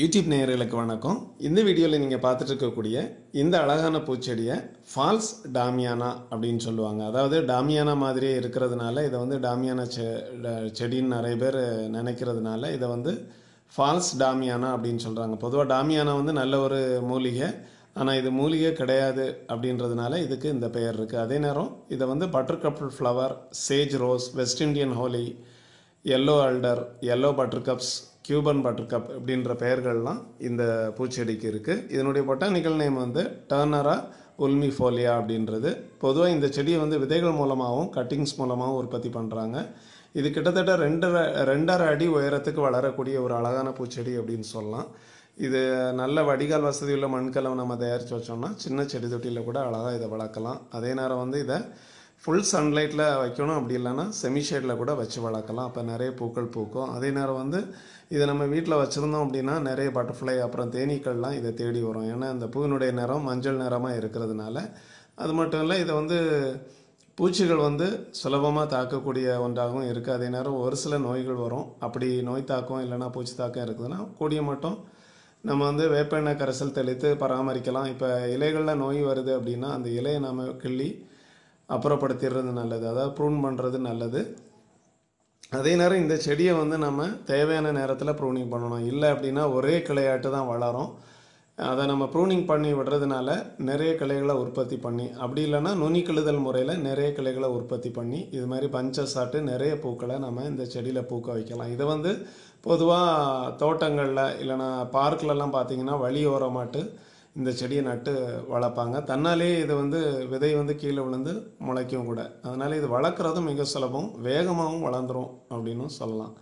YouTube நேயர்களுக்கு வணக்கம். இந்த வீடியோவில் நீங்கள் பார்த்துட்டு இருக்கக்கூடிய இந்த அழகான பூச்செடியை ஃபால்ஸ் டாமியானா அப்படின்னு சொல்லுவாங்க. அதாவது டாமியானா மாதிரியே இருக்கிறதுனால இதை வந்து டாமியானா செ செடின்னு நிறைய பேர் நினைக்கிறதுனால இதை வந்து ஃபால்ஸ் டாமியானா அப்படின்னு சொல்கிறாங்க பொதுவாக டாமியானா வந்து நல்ல ஒரு மூலிகை. ஆனால் இது மூலிகை கிடையாது அப்படின்றதுனால இதுக்கு இந்த பெயர் இருக்குது அதே நேரம் இதை வந்து butter cup flower sage rose West Indian holly yellow alder yellow buttercups Cuban buttercup அப்படின்ற பெயர்கள்லாம் இந்த பூச்செடிக்கு இருக்குது இதனுடைய பொட்டானிக்கல் நேம் வந்து டர்னரா உல்மிஃபோலியா அப்படின்றது. பொதுவாக இந்த செடியை வந்து விதைகள் மூலமாகவும் கட்டிங்ஸ் மூலமாகவும் உற்பத்தி பண்ணுறாங்க இது கிட்டத்தட்ட ரெண்டரை ரெண்டரை அடி உயரத்துக்கு வளரக்கூடிய ஒரு அழகான பூச்செடி அப்படின்னு சொல்லலாம். இது நல்ல வடிகால் வசதியுள்ள மண்கலவை நம்ம தயாரித்து வச்சோம்னா சின்ன செடி தொட்டியில் கூட அழகாக இதை வளர்க்கலாம். அதே நேரம் வந்து இதை ஃபுல் சன்லைட்டில் வைக்கணும். அப்படி இல்லைன்னா செமி ஷேடில் கூட வச்சு வளர்க்கலாம். அப்போ நிறைய பூக்கள் பூக்கும். அதே நேரம் வந்து இதை நம்ம வீட்டில் வச்சுருந்தோம் அப்படின்னா நிறைய பட்டர்ஃப்ளை அப்புறம் தேனீக்கள்லாம் இதை தேடி வரும். ஏன்னா இந்த பூவினுடைய நிறம் மஞ்சள் நிறமாக இருக்கிறதுனால. அது மட்டும் இல்லை இதை வந்து பூச்சிகள் வந்து சுலபமாக தாக்கக்கூடிய ஒன்றாகவும் இருக்குது அதே நேரம் ஒரு சில நோய்கள் வரும். அப்படி நோய் தாக்கம் இல்லைன்னா பூச்சி தாக்கம் இருக்குதுன்னா கூடிய மட்டும் நம்ம வந்து வேப்பெண்ணெய் கரைசல் தெளித்து பராமரிக்கலாம். இப்போ இலைகளில் நோய் வருது அப்படின்னா அந்த இலையை நம்ம கிள்ளி அப்புறப்படுத்திடுறது நல்லது. அதாவது ப்ரூன் பண்ணுறது நல்லது. அதே நேரம் இந்த செடியை வந்து நம்ம தேவையான நேரத்தில் ப்ரூனிங் பண்ணணும். இல்லை அப்படின்னா ஒரே கிளையாட்டு தான் வளரும். அதை நம்ம ப்ரூனிங் பண்ணி விடுறதுனால நிறைய கிளைகளை உற்பத்தி பண்ணி அப்படி இல்லைன்னா நுனிக்கிழுதல் முறையில் நிறைய கிளைகளை உற்பத்தி பண்ணி இது மாதிரி பஞ்ச சாட்டு நிறைய பூக்களை நம்ம இந்த செடியில் பூக்க வைக்கலாம். இதை வந்து பொதுவாக தோட்டங்களில் இல்லைன்னா பார்க்லலாம் பார்த்தீங்கன்னா வழியோரமாட்டு இந்த செடியை நட்டு வளர்ப்பாங்க. தன்னாலே இது வந்து விதை வந்து கீழே விழுந்து முளைக்கும் கூட. அதனால் இது வளர்க்குறதும் மிக சுலபம். வேகமாகவும் வளர்ந்துரும் அப்படின்னு சொல்லலாம்.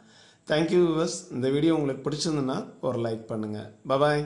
தேங்க்யூ விவஸ் இந்த வீடியோ உங்களுக்கு பிடிச்சிருந்துன்னா ஒரு லைக் பண்ணுங்கள் பபாய்